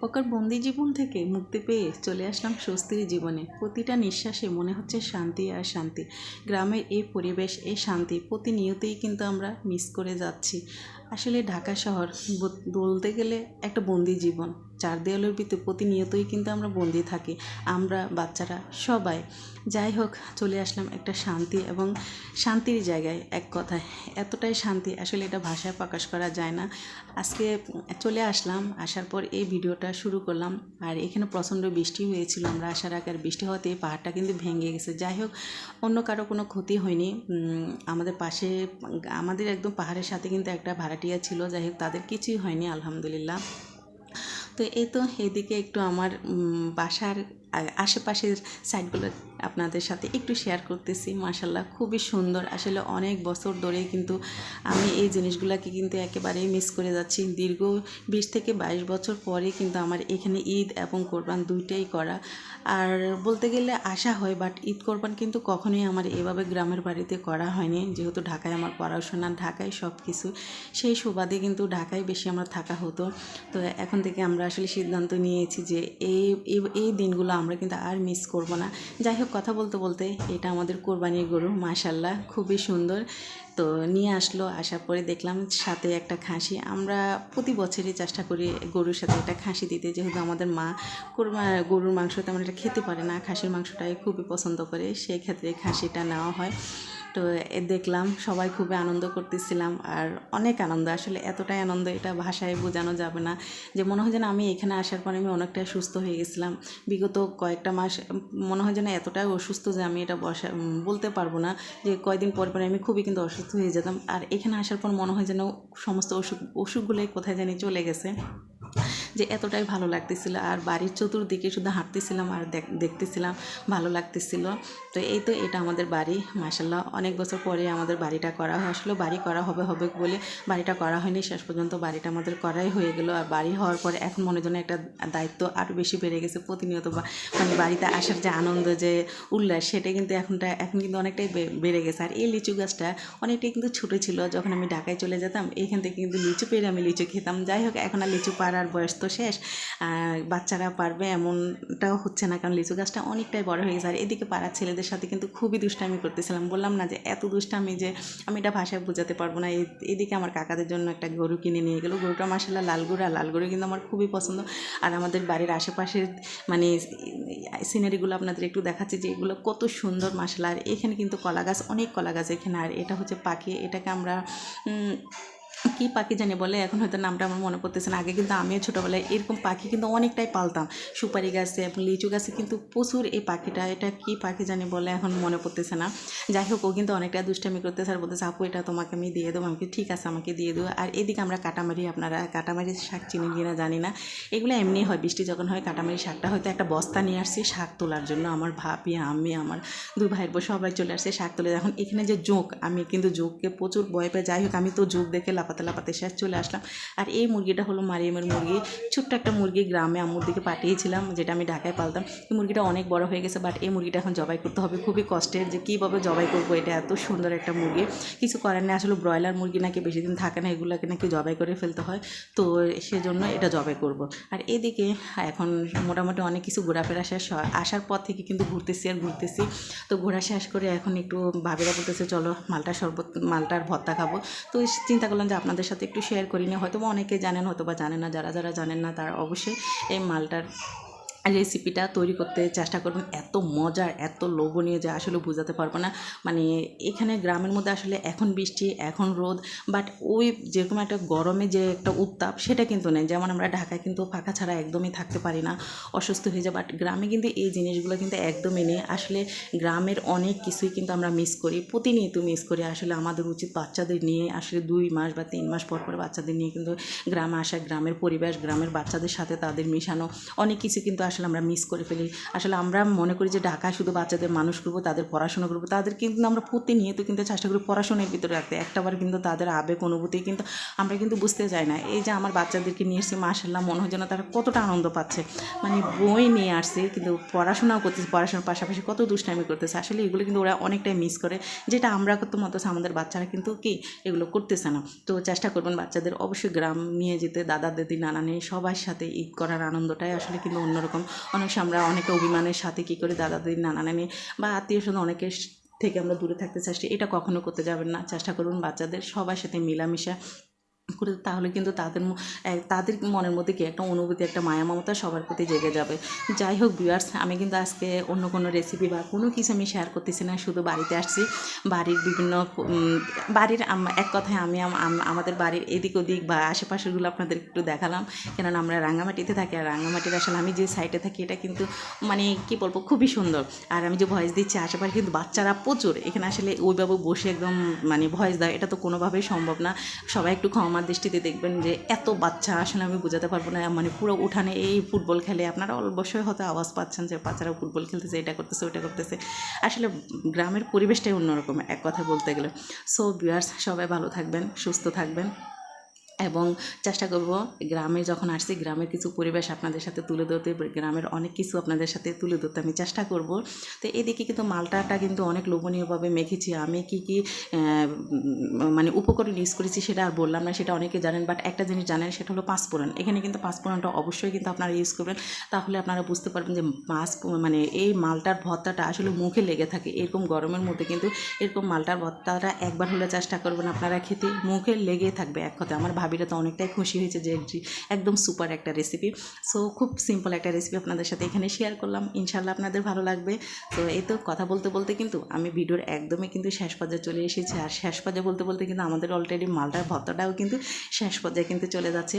প্রকার বন্দি জীবন থেকে মুক্তি পেয়ে চলে আসলাম স্বস্তির জীবনে। প্রতিটা নিঃশ্বাসে মনে হচ্ছে শান্তি আর শান্তি। গ্রামের এই পরিবেশ, এই শান্তি প্রতিনিয়তই কিন্তু আমরা মিস করে যাচ্ছি। আসলে ঢাকা শহর বলতে গেলে একটা বন্দি জীবন। চার দেওয়ালের ভিতরে প্রতিনিয়তই কিন্তু আমরা বন্দি থাকি, আমরা বাচ্চারা সবাই। যাই হোক, চলে আসলাম একটা শান্তি এবং শান্তির জায়গায় এক কথায়। এতটাই শান্তি, আসলে এটা ভাষায় প্রকাশ করা যায় না। আজকে চলে আসলাম, আসার পর এই ভিডিওটা শুরু করলাম। আর এখানে প্রচণ্ড বৃষ্টি হয়েছিল, আমরা আসার আগে আর বৃষ্টি হওয়াতে এই পাহাড়টা কিন্তু ভেঙে গেছে। যাই হোক, অন্য কারও কোনো ক্ষতি হয়নি। আমাদের পাশে, আমাদের একদম পাহাড়ের সাথে কিন্তু একটা ভাড়াটিয়া ছিল, যাই হোক, তাদের কিছুই হয়নি, আলহামদুলিল্লাহ। তো এই তো এদিকে একটু আমার বাসার আশেপাশের সাইডগুলো আপনাদের সাথে একটু শেয়ার করতেছি। মাসাল্লাহ খুবই সুন্দর। আসলে অনেক বছর ধরেই কিন্তু আমি এই জিনিসগুলোকে কিন্তু একেবারেই মিস করে যাচ্ছি। দীর্ঘ বিশ থেকে বাইশ বছর পরে কিন্তু আমার এখানে ঈদ এবং কোরবান দুইটাই করা। আর বলতে গেলে আশা হয় বাট ঈদ, কোরবান কিন্তু কখনোই আমার এভাবে গ্রামের বাড়িতে করা হয়নি। যেহেতু ঢাকায় আমার পড়াশোনা, ঢাকায় সব কিছু সেই সুবাদে কিন্তু ঢাকায় বেশি আমার থাকা হতো। তো এখন থেকে আমরা আসলে সিদ্ধান্ত নিয়েছি যে এই- এই দিনগুলো আমরা কিন্তু আর মিস করব না। যাই হোক, কথা বলতে বলতে এটা আমাদের কোরবানির গরু মাশাল্লাহ খুবই সুন্দর। তো নিয়ে আসলো, আসার পরে দেখলাম সাথে একটা খাসি। আমরা প্রতি বছরই চেষ্টা করি গরুর সাথে একটা খাসি দিতে, যেহেতু আমাদের মা কোরবা গরুর মাংস তেমন এটা খেতে পারে না। খাসির মাংসটাই খুবই পছন্দ করে, সেক্ষেত্রে খাসিটা নেওয়া হয়। তো দেখলাম সবাই খুবই আনন্দ করতেছিলাম আর অনেক আনন্দ। আসলে এতটাই আনন্দ এটা ভাষায় বোঝানো যাবে না। যে মনে হয় যেন আমি এখানে আসার পরে আমি অনেকটাই সুস্থ হয়ে গেছিলাম। বিগত কয়েকটা মাস মনে হয় যেন এতটাই অসুস্থ যে আমি এটা বসা বলতে পারব না যে কয়দিন পর পরে আমি খুবই কিন্তু অসুস্থ হয়ে যেতাম। আর এখানে আসার পর মনে হয় যেন সমস্ত অসুখ, অসুখগুলোই কোথায় জানি চলে গেছে। যে এতটাই ভালো লাগতেছিল আর বাড়ির চতুর্দিকে শুধু হাঁটতেছিলাম আর দেখ- দেখতেছিলাম, ভালো লাগতেছিল। তো এই তো এটা আমাদের বাড়ি মাসাল্লাহ অনেক বছর পরে আমাদের বাড়িটা করা হয় আসলে বাড়ি করা হবে হবে বলে বাড়িটা করা হয়নি। শেষ পর্যন্ত বাড়িটা আমাদের করাই হয়ে গেল। আর বাড়ি হওয়ার পরে এখন মনে যেন একটা দায়িত্ব আরও বেশি বেড়ে গেছে প্রতিনিয়ত মানে বাড়িতে আসার যে আনন্দ, যে উল্লাস, সেটা কিন্তু এখনটা, এখন কিন্তু অনেকটাই বেড়ে গেছে। আর এই লিচু গাছটা অনেকটাই কিন্তু ছোটো ছিল। যখন আমি ঢাকায় চলে যেতাম এইখান থেকে কিন্তু লিচু পেরে আমি লিচু খেতাম। যাই হোক, এখন আর লিচু পাড়ার বয়স তো শেষ আর বাচ্চারা পারবে এমনটাও হচ্ছে না। কারণ লিচু গাছটা অনেকটাই বড় হয়ে গেছে। আর এদিকে পাড়ার ছেলেদের সাথে কিন্তু খুবই দুষ্টামি করতেছিলাম। বললাম না যে, এত দুষ্টামি যে আমি এটা ভাষায় বোঝাতে পারব না। এদিকে আমার কাকাদের জন্য একটা গরু কিনে নিয়ে গেলো। গরুটা মাসাল্লাহ লাল গরু আর লাল গরু কিন্তু আমার খুবই পছন্দ। আর আমাদের বাড়ির আশেপাশের মানে সিনারিগুলো আপনাদের একটু দেখাচ্ছি যে এগুলো কত সুন্দর মাসাল্লাহ আর এখানে কিন্তু কলা গাছ, অনেক কলা গাছ এখানে। আর এটা হচ্ছে পাখি। এটাকে আমরা কি পাখি জানি বলে? এখন হয়তো নামটা আমার মনে পড়তেছে না। আগে কিন্তু আমিও ছোটোবেলায় এরকম পাখি কিন্তু অনেকটাই পালতাম। সুপারি গাছে এবং লিচু গাছে কিন্তু প্রচুর এই পাখিটা। এটা কি পাখি জানি বলে এখন মনে পড়তেছে না। যাই হোক, ও কিন্তু অনেকটা দুষ্টামি করতেছে আর বলতেছে, আপু, এটা তোমাকে আমি দিয়ে দেবো। আমাকে ঠিক আছে, আমাকে দিয়ে দেবো। আর এদিকে আমরা কাটামারি, আপনারা কাটামারি শাক চিনি কিনা জানি না। এগুলো এমনি হয়, বৃষ্টি যখন হয় কাটামারি শাকটা হয়তো একটা বস্তা নিয়ে আসছি শাক তোলার জন্য। আমার ভাবি, আমি, আমার দুই ভাইয়ের বউ সবাই চলে আসছে শাক তোলে। এখন এখানে যে জোঁক, আমি কিন্তু জোঁককে প্রচুর ভয় পেয়ে যাই হোক, আমি তো জোঁক দেখে লাপাতে লাপাতে শেষ চলে আসলাম। আর এই মুরগিটা হলো মারিয়ামের মুরগি। ছোট্ট একটা মুরগি গ্রামে আম্মুর দিকে পাঠিয়েছিলাম, যেটা আমি ঢাকায় পালতাম। এই মুরগিটা অনেক বড় হয়ে গেছে বাট এই মুরগিটা এখন জবাই করতে হবে। খুবই কষ্টের যে কীভাবে জবাই করব, এটা এত সুন্দর একটা মুরগি। কিছু করার নেই, আসলে ব্রয়লার মুরগি নাকি বেশি দিন থাকে না, এগুলোকে নাকি জবাই করে ফেলতে হয়। তো সেজন্য এটা জবাই করব। আর এদিকে এখন মোটামুটি অনেক কিছু ঘোরাফেরা শেষ হয়। আসার পর থেকে কিন্তু ঘুরতেছি আর ঘুরতেছি। তো ঘোরা শেষ করে এখন একটু ভাবিরা বলতেছে, চলো মালটা শরবত, মালটার ভর্তা খাব। তো চিন্তা করলাম যে আপনাদের সাথে একটু শেয়ার করি না হয়তো অনেকে জানেন হয়তো বা জানেন না, যারা যারা জানেন না তারা অবশ্যই এই মালটার রেসিপিটা তৈরি করতে চেষ্টা করবেন। এত মজার, এত লোভনীয় যে আসলে বোঝাতে পারব না। মানে এখানে গ্রামের মধ্যে আসলে এখন বৃষ্টি, এখন রোদ বাট ওই যেরকম একটা গরমে যে একটা উত্তাপ, সেটা কিন্তু নেই। যেমন আমরা ঢাকায় কিন্তু ফাঁকা ছাড়া একদমই থাকতে পারি না, অসুস্থ হয়ে যায় বাট গ্রামে কিন্তু এই জিনিসগুলো কিন্তু একদমই নেই। আসলে গ্রামের অনেক কিছুই কিন্তু আমরা মিস করি। প্রতিনিয়ত মিস করি আসলে আমাদের উচিত বাচ্চাদের নিয়ে, আসলে দুই মাস বা তিন মাস পর পর বাচ্চাদের নিয়ে কিন্তু গ্রামে আসা, গ্রামের পরিবেশ, গ্রামের বাচ্চাদের সাথে তাদের মিশানো। অনেক কিছু কিন্তু আসলে আমরা মিস করে ফেলি। আসলে আমরা মনে করি যে ঢাকায় শুধু বাচ্চাদের মানুষ করব, তাদের পড়াশোনা করব, তাদের কিন্তু আমরা প্রতিনিয়ত কিন্তু চেষ্টা করি পড়াশোনার ভিতরে রাখতে। একটাবার কিন্তু তাদের আবেগ, অনুভূতি কিন্তু আমরা কিন্তু বুঝতে চাই না। এই যে আমার বাচ্চাদেরকে নিয়ে এসেছি মাসাল্লাহ মনে হয় যেন তারা কতটা আনন্দ পাচ্ছে। মানে বই নিয়ে আসছে, কিন্তু পড়াশোনাও করতেছে, পড়াশোনার পাশাপাশি কত দুষ্টামি করতেছে। আসলে এগুলো কিন্তু ওরা অনেকটাই মিস করে। যেটা আমরা করতে মতো আমাদের বাচ্চারা কিন্তু কি, এগুলো করতেছে না। তো চেষ্টা করবেন বাচ্চাদের অবশ্যই গ্রাম নিয়ে যেতে দাদা দিদি, নানা নিয়ে সবার সাথে ঈদ করার আনন্দটাই আসলে কিন্তু অন্যরকম অনেক সময় আমরা অনেকে অভিমানের সাথে কী করে দাদা দিদি নানা নানি বা আত্মীয় স্বজন অনেকের থেকে আমরা দূরে থাকতে চাইছি এটা কখনো করতে যাবেন না। চেষ্টা করুন বাচ্চাদের সবার সাথে মিলামিশা করে, তাহলে কিন্তু তাদের তাদের মনের মধ্যে কি একটা অনুভূতি, একটা মায়া মমতা সবার প্রতি জেগে যাবে। যাই হোক ভিউয়ার্স আমি কিন্তু আজকে অন্য কোনো রেসিপি বা কোনো কিছু আমি শেয়ার করতেছি না, শুধু বাড়িতে আসছি। বাড়ির বিভিন্ন বাড়ির এক কথায় আম- আমাদের বাড়ির এদিক ওদিক বা আশেপাশেরগুলো আপনাদের একটু দেখালাম। কেননা আমরা রাঙামাটিতে থাকি, আর রাঙামাটির আসলে আমি যে সাইডে থাকি, এটা কিন্তু মানে কি বলব, খুবই সুন্দর। আর আমি যে ভয়েস দিচ্ছি, আশেপাশে কিন্তু বাচ্চারা প্রচুর। এখানে আসলে ওইভাবে বসে একদম মানে ভয়েস দেয়, এটা তো কোনোভাবেই সম্ভব না। সবাই একটু ক্ষমা দৃষ্টিতে দেখবেন যে এত বাচ্চা, আসলে আমি বোঝাতে পারব না মানে পুরো উঠানে এই ফুটবল খেলে আপনারা অবশ্যই হয়তো আওয়াজ পাচ্ছেন যে বাচ্চারা ফুটবল খেলতেছে, এটা করতেছে ওটা করতেছে। আসলে গ্রামের পরিবেশটাই অন্যরকম, এক কথা বলতে গেলে। সো ভিউয়ার্স সবাই ভালো থাকবেন, সুস্থ থাকবেন। এবং চেষ্টা করব গ্রামে যখন আসছি, গ্রামের কিছু পরিবেশ আপনাদের সাথে তুলে ধরতে, গ্রামের অনেক কিছু আপনাদের সাথে তুলে ধরতে আমি চেষ্টা করব। তো এদিকে কিন্তু মালটাটা কিন্তু অনেক লোভনীয়ভাবে মেখেছি। আমি কি কি মানে উপকরণ ইউজ করেছি সেটা আর বললাম না, সেটা অনেকে জানেন বাট একটা জিনিস জানেন, সেটা হলো পাঁচফোড়ন। এখানে কিন্তু পাঁচফোড়নটা অবশ্যই কিন্তু আপনারা ইউজ করবেন। তাহলে আপনারা বুঝতে পারবেন যে মাছ মানে এই মালটার ভর্তাটা আসলে মুখে লেগে থাকে। এরকম গরমের মধ্যে কিন্তু এরকম মালটার ভর্তাটা একবার হলে চেষ্টা করবেন আপনারা খেতে। মুখে লেগে থাকবে এক কথা আমার ভাবিরা তো অনেকটাই খুশি হয়েছে যে একদম সুপার একটা রেসিপি সো খুব সিম্পল একটা রেসিপি আপনাদের সাথে এখানে শেয়ার করলাম। ইনশাল্লাহ আপনাদের ভালো লাগবে। তো এই তো কথা বলতে বলতে কিন্তু আমি ভিডিওর একদমই কিন্তু শেষ পর্যায়ে চলে এসেছি। আর শেষ পর্যায়ে বলতে বলতে কিন্তু আমাদের অলরেডি মালটার ভর্তাটাও কিন্তু শেষ পর্যায়ে কিন্তু চলে যাচ্ছে।